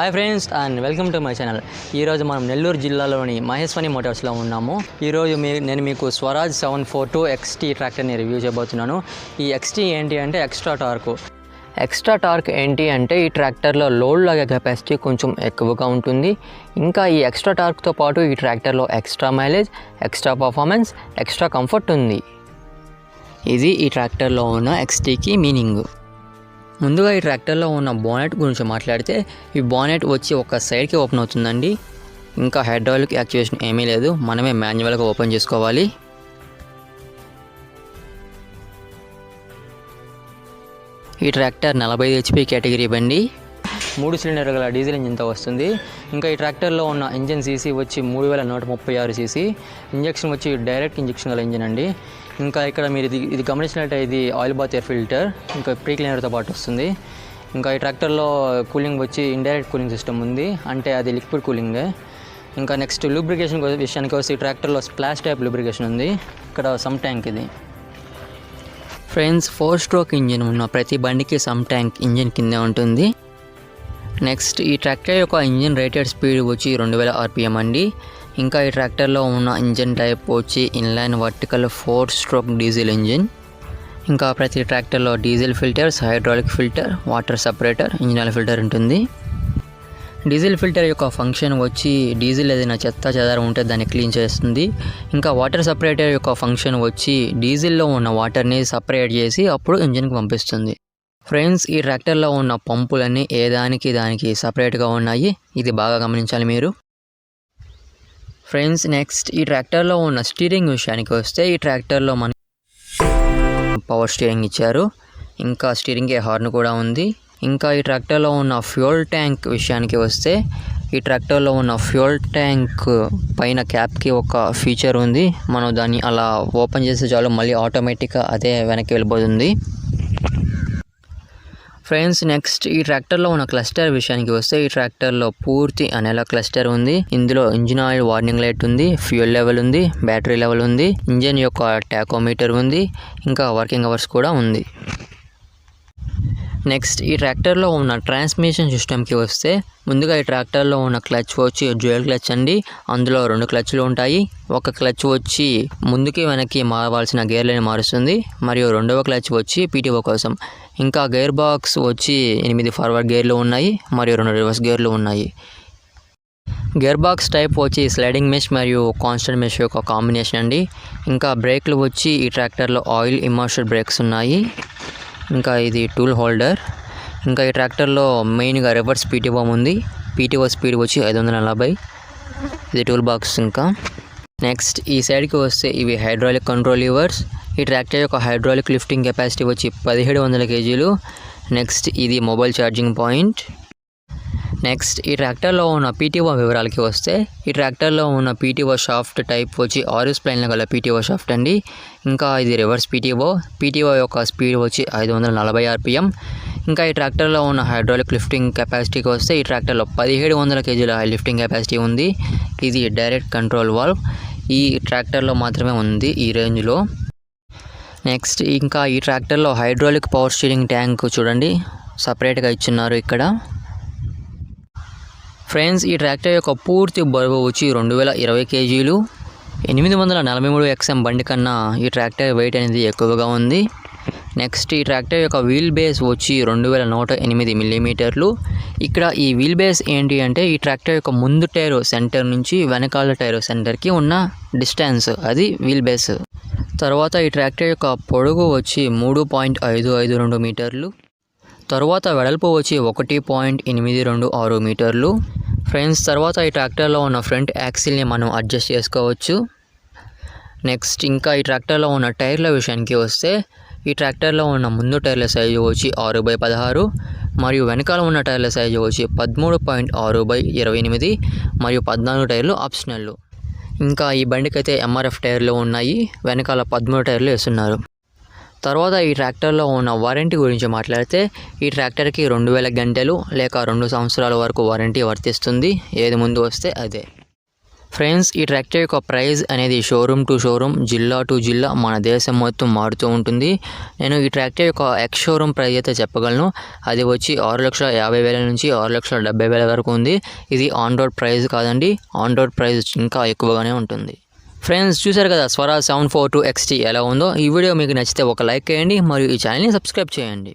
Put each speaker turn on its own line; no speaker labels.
Hi friends and welcome to my channel ఈరోజు మనం నెల్లూరు జిల్లాలోని మహేశ్వని మోటార్స్లో ఉన్నాము. ఈరోజు మీ నేను మీకు Swaraj seven four two X T ట్రాక్టర్ని review చేయబోతున్నాను. ఈ ఎక్స్టీ ఏంటి అంటే ఎక్స్ట్రా టార్క్ ఎక్స్ట్రా టార్క్ ఏంటి అంటే ఈ ట్రాక్టర్లో లోడ్ లాగే కెపాసిటీ కొంచెం ఎక్కువగా ఉంటుంది. ఇంకా ఈ ఎక్స్ట్రా టార్క్తో పాటు ఈ ట్రాక్టర్లో extra mileage extra performance extra comfort ఉంది. ఇది ఈ ట్రాక్టర్లో ఉన్న ఎక్స్టీకి మీనింగ్ ముందుగా ఈ ట్రాక్టర్లో ఉన్న బోనెట్ గురించి మాట్లాడితే ఈ బోనెట్ వచ్చి ఒక సైడ్కి ఓపెన్ అవుతుందండి. ఇంకా హైడ్రాలిక్ యాక్టివేషన్ ఏమీ లేదు. మనమే మాన్యువల్గా ఓపెన్ చేసుకోవాలి. ఈ ట్రాక్టర్ నలభై హెచ్పి కేటగిరీ బండి. మూడు సిలిండర్ గల డీజిల్ ఇంజిన్తో వస్తుంది. ఇంకా ఈ ట్రాక్టర్లో ఉన్న ఇంజిన్ సీసీ వచ్చి మూడు వేల నూట ముప్పై ఆరు సీసీ. ఇంజక్షన్ వచ్చి డైరెక్ట్ ఇంజక్షన్ గల ఇంజిన్ అండి. ఇంకా ఇక్కడ మీరు ఇది ఇది గమనించినట్టే ఇది ఆయిల్ బాత్ ఎయిర్ ఫిల్టర్ ఇంకా ప్రీ క్లీనర్తో పాటు వస్తుంది. ఇంకా ఈ ట్రాక్టర్లో కూలింగ్ వచ్చి ఇండైరెక్ట్ కూలింగ్ సిస్టమ్ ఉంది. అంటే అది లిక్విడ్ కూలింగే ఇంకా నెక్స్ట్ లూబ్రికేషన్ విషయానికి వస్తే ఈ ట్రాక్టర్లో స్ప్లాష్ టైప్ లూబ్రికేషన్ ఉంది. ఇక్కడ సమ్ ట్యాంక్ ఇది. ఫ్రెండ్స్ ఫోర్ స్ట్రోక్ ఇంజిన్ ఉన్న ప్రతి బండికి సమ్ ట్యాంక్ ఇంజిన్ కిందే ఉంటుంది. నెక్స్ట్ ఈ ట్రాక్టర్ యొక్క ఇంజిన్ రేటెడ్ స్పీడ్ వచ్చి రెండు వేల ఆర్పిఎం అండి. ఇంకా ఈ ట్రాక్టర్లో ఉన్న ఇంజిన్ టైప్ వచ్చి inline vertical four stroke diesel engine. ఇంకా ప్రతి ట్రాక్టర్లో diesel filters hydraulic filter water separator engine filter ఉంటుంది. డీజిల్ ఫిల్టర్ యొక్క ఫంక్షన్ వచ్చి డీజిల్ ఏదైనా చెత్త చెదారం ఉంటే దాన్ని క్లీన్ చేస్తుంది. ఇంకా వాటర్ సపరేటర్ యొక్క ఫంక్షన్ వచ్చి డీజిల్లో ఉన్న వాటర్ని సపరేట్ చేసి అప్పుడు ఇంజిన్కి పంపిస్తుంది. ఫ్రెండ్స్ ఈ ట్రాక్టర్లో ఉన్న పంపులన్నీ ఏ దానికి దానికి సపరేట్గా ఉన్నాయి? ఇది బాగా గమనించాలి మీరు. ఫ్రెండ్స్ నెక్స్ట్ ఈ ట్రాక్టర్లో ఉన్న స్టీరింగ్ విషయానికి వస్తే ఈ ట్రాక్టర్లో మన పవర్ స్టీరింగ్ ఇచ్చారు. ఇంకా స్టీరింగ్ హార్న్ కూడా ఉంది. ఇంకా ఈ ట్రాక్టర్లో ఉన్న ఫ్యూయల్ ట్యాంక్ విషయానికి వస్తే ఈ ట్రాక్టర్లో ఉన్న ఫ్యూల్ ట్యాంక్ పైన క్యాప్కి ఒక ఫీచర్ ఉంది. మనం దాన్ని అలా ఓపెన్ చేస్తే చాలు మళ్ళీ ఆటోమేటిక్గా అదే వెనక్కి వెళ్ళిపోతుంది. ఫ్రెండ్స్ నెక్స్ట్ ఈ ట్రాక్టర్లో ఉన్న క్లస్టర్ విషయానికి వస్తే ఈ ట్రాక్టర్లో పూర్తి అనేలా క్లస్టర్ ఉంది. ఇందులో ఇంజిన్ ఆయిల్ వార్నింగ్ లైట్ ఉంది ఫ్యూయల్ లెవెల్ ఉంది బ్యాటరీ లెవెల్ ఉంది ఇంజిన్ యొక్క టాకోమీటర్ ఉంది ఇంకా వర్కింగ్ అవర్స్ కూడా ఉంది. నెక్స్ట్ ఈ ట్రాక్టర్లో ఉన్న ట్రాన్స్మిషన్ సిస్టమ్కి వస్తే ముందుగా ఈ ట్రాక్టర్లో ఉన్న క్లచ్ వచ్చి డ్యూయల్ క్లచ్ అండి. అందులో రెండు క్లచ్లు ఉంటాయి. ఒక క్లచ్ వచ్చి ముందుకి వెనక్కి మారవలసిన గేర్లని మారుస్తుంది. మరియు రెండవ క్లచ్ వచ్చి పీటీఓ కోసం. ఇంకా గేర్ బాక్స్ వచ్చి ఎనిమిది ఫార్వర్డ్ గేర్లు ఉన్నాయి. మరియు రెండు రివర్స్ గేర్లు ఉన్నాయి. గేర్ బాక్స్ టైప్ వచ్చి స్లైడింగ్ మెష్ మరియు కాన్స్టెంట్ మెష్ యొక్క కాంబినేషన్ అండి. ఇంకా బ్రేక్లు వచ్చి ఈ ట్రాక్టర్లో ఆయిల్ ఇమర్షల్ బ్రేక్స్ ఉన్నాయి. ఇంకా ఇది టూల్ హోల్డర్. ఇంకా ఈ ట్రాక్టర్లో మెయిన్గా రివర్స్ పీటీఓ ఉంది. పీటీఓ స్పీడ్ వచ్చి ఐదు వందల నలభై. ఇది టూల్ బాక్స్ ఇంకా. నెక్స్ట్ ఈ సైడ్కి వస్తే ఇవి హైడ్రాలిక్ కంట్రోల్ లివర్స్. ఈ ట్రాక్టర్ యొక్క హైడ్రాలిక్ లిఫ్టింగ్ కెపాసిటీ వచ్చి పదిహేడు వందల కేజీలు. నెక్స్ట్ ఇది మొబైల్ ఛార్జింగ్ పాయింట్. నెక్స్ట్ ఈ ట్రాక్టర్లో ఉన్న పీటీఓ వివరాలకి వస్తే ఈ ట్రాక్టర్లో ఉన్న పీటీఓ షాఫ్ట్ టైప్ వచ్చి ఆరిస్ ప్లైన్లో గల పీటీఓ షాఫ్ట్ అండి. ఇంకా ఇది రివర్స్ పీటీఓ పీటీఓ యొక్క స్పీడ్ వచ్చి ఐదు వందల నలభై ఆర్పిఎం. ఇంకా ఈ ట్రాక్టర్లో ఉన్న హైడ్రాలిక్ లిఫ్టింగ్ కెపాసిటీకి వస్తే ఈ ట్రాక్టర్లో పదిహేడు వందల కేజీల లిఫ్టింగ్ కెపాసిటీ ఉంది. ఇది డైరెక్ట్ కంట్రోల్ వాల్వ్ ఈ ట్రాక్టర్లో మాత్రమే ఉంది ఈ రేంజ్లో. నెక్స్ట్ ఇంకా ఈ ట్రాక్టర్లో హైడ్రాలిక్ పవర్ స్టీరింగ్ ట్యాంక్ చూడండి. సపరేట్గా ఇచ్చున్నారు ఇక్కడ. ఫ్రెండ్స్ ఈ ట్రాక్టర్ యొక్క పూర్తి బరువు వచ్చి రెండు వేల ఇరవై కేజీలు. ఎనిమిది వందల నలభై మూడు ఎక్స్ఎం బండి కన్నా ఈ ట్రాక్టర్ వెయిట్ అనేది ఎక్కువగా ఉంది. నెక్స్ట్ ఈ ట్రాక్టర్ యొక్క వీల్ బేస్ వచ్చి రెండు వేల నూట ఎనిమిది మిల్లీమీటర్లు ఇక్కడ ఈ వీల్ బేస్ ఏంటి అంటే ఈ ట్రాక్టర్ యొక్క ముందు టైరు సెంటర్ నుంచి వెనకాల టైరు సెంటర్కి ఉన్న డిస్టెన్స్ అది వీల్ బేస్ తర్వాత ఈ ట్రాక్టర్ యొక్క పొడుగు వచ్చి మూడు పాయింట్ ఐదు ఐదు రెండు మీటర్లు. తరువాత వెడల్పు వచ్చి ఒకటి పాయింట్ ఎనిమిది రెండు ఆరు మీటర్లు. ఫ్రెండ్స్ తర్వాత ఈ ట్రాక్టర్లో ఉన్న ఫ్రంట్ యాక్సిల్ని మనం అడ్జస్ట్ చేసుకోవచ్చు. నెక్స్ట్ ఇంకా ఈ ట్రాక్టర్లో ఉన్న టైర్ల విషయానికి వస్తే ఈ ట్రాక్టర్లో ఉన్న ముందు టైర్ల సైజు వచ్చి ఆరు బై పదహారు మరియు వెనకాల ఉన్న టైర్ల సైజు వచ్చి పదమూడు పాయింట్ ఆరు బై ఇరవై ఎనిమిది మరియు పద్నాలుగు టైర్లు ఆప్షనల్. ఇంకా ఈ బండికైతే ఎంఆర్ఎఫ్ టైర్లు ఉన్నాయి. వెనకాల పదమూడు టైర్లు వేస్తున్నారు. తర్వాత ఈ ట్రాక్టర్లో ఉన్న వారంటీ గురించి మాట్లాడితే ఈ ట్రాక్టర్కి రెండు వేల గంటలు లేక రెండు సంవత్సరాల వరకు వారంటీ వర్తిస్తుంది. ఏది ముందు వస్తే అదే. ఫ్రెండ్స్ ఈ ట్రాక్టర్ యొక్క ప్రైస్ అనేది షోరూమ్ టు షోరూమ్ జిల్లా టు జిల్లా మన దేశం మొత్తం మారుతూ ఉంటుంది. నేను ఈ ట్రాక్టర్ యొక్క ఎక్స్ షోరూమ్ ప్రైస్ అయితే చెప్పగలను. అది వచ్చి ఆరు లక్షల యాభై వేల నుంచి ఆరు లక్షల డెబ్బై వేల వరకు ఉంది. ఇది ఆన్ రోడ్ ప్రైస్ కాదండి. ఆన్ రోడ్ ప్రైస్ ఇంకా ఎక్కువగానే ఉంటుంది. ఫ్రెండ్స్ చూశారు కదా Swaraj seven four two X T ఎలా ఉందో. ఈ వీడియో మీకు నచ్చితే ఒక లైక్ చేయండి మరియు ఈ ఛానల్ని సబ్స్క్రైబ్ చేయండి.